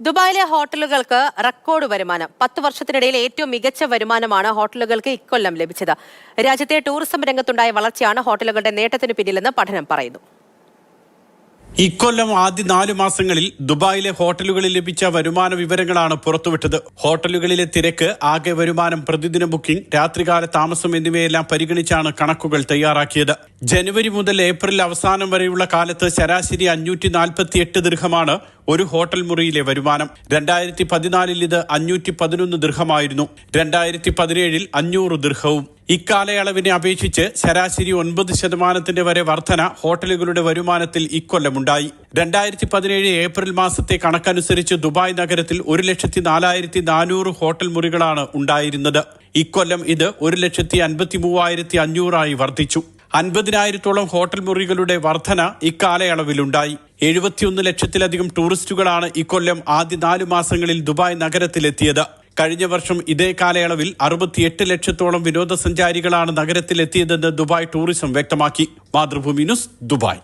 ദുബായിലെ ഹോട്ടലുകൾക്ക് റെക്കോർഡ് വരുമാനം. പത്ത് വർഷത്തിനിടയിൽ ഏറ്റവും മികച്ച വരുമാനമാണ് ഹോട്ടലുകൾക്ക് ഇക്കൊല്ലം ലഭിച്ചത്. രാജ്യത്തെ ടൂറിസം രംഗത്തുണ്ടായ വളർച്ചയാണ് ഹോട്ടലുകളുടെ നേട്ടത്തിന് പിന്നിലെന്ന് പഠനം പറയുന്നു. ഇക്കൊല്ലം ആദ്യ നാലു മാസങ്ങളിൽ ദുബായിലെ ഹോട്ടലുകളിൽ ലഭിച്ച വരുമാന വിവരങ്ങളാണ് പുറത്തുവിട്ടത്. ഹോട്ടലുകളിലെ തിരക്ക് ആകെ വരുമാനം പ്രതിദിന ബുക്കിംഗ് രാത്രികാല താമസം എന്നിവയെല്ലാം പരിഗണിച്ചാണ് കണക്കുകൾ തയ്യാറാക്കിയത്. ജനുവരി മുതൽ ഏപ്രിൽ അവസാനം വരെയുള്ള കാലത്ത് ശരാശരി അഞ്ഞൂറ്റി നാൽപ്പത്തി എട്ട് ദീർഘമാണ് ഒരു ഹോട്ടൽ മുറിയിലെ വരുമാനം. രണ്ടായിരത്തി പതിനാലിൽ ഇത് അഞ്ഞൂറ്റി പതിനൊന്ന് ദീർഘമായിരുന്നു. രണ്ടായിരത്തി പതിനേഴിൽ അഞ്ഞൂറ് ദീർഘവും. ഇക്കാലയളവിനെ അപേക്ഷിച്ച് ശരാശരി ഒൻപത് ശതമാനത്തിന്റെ വരെ വർധന ഹോട്ടലുകളുടെ വരുമാനത്തിൽ ഇക്കൊല്ലമുണ്ടായി. രണ്ടായിരത്തി പതിനേഴ് ഏപ്രിൽ മാസത്തെ കണക്കനുസരിച്ച് ദുബായ് നഗരത്തിൽ ഒരു ലക്ഷത്തി നാലായിരത്തി നാനൂറ് ഹോട്ടൽ മുറികളാണ് ഉണ്ടായിരുന്നത്. ഇക്കൊല്ലം ഇത് ഒരു ലക്ഷത്തി അൻപത്തി മൂവായിരത്തി അഞ്ഞൂറായി വർദ്ധിച്ചു. അൻപതിനായിരത്തോളം ഹോട്ടൽ മുറികളുടെ വർധന ഇക്കാലയളവിലുണ്ടായി. എഴുപത്തിയൊന്ന് ലക്ഷത്തിലധികം ടൂറിസ്റ്റുകളാണ് ഇക്കൊല്ലം ആദ്യ നാലു മാസങ്ങളിൽ ദുബായ് നഗരത്തിലെത്തിയത്. കഴിഞ്ഞ വർഷം ഇതേ കാലയളവിൽ അറുപത്തിയെട്ട് ലക്ഷത്തോളം വിനോദസഞ്ചാരികളാണ് നഗരത്തിലെത്തിയതെന്ന് ദുബായ് ടൂറിസം വ്യക്തമാക്കി. Mathrubhumi news Dubai.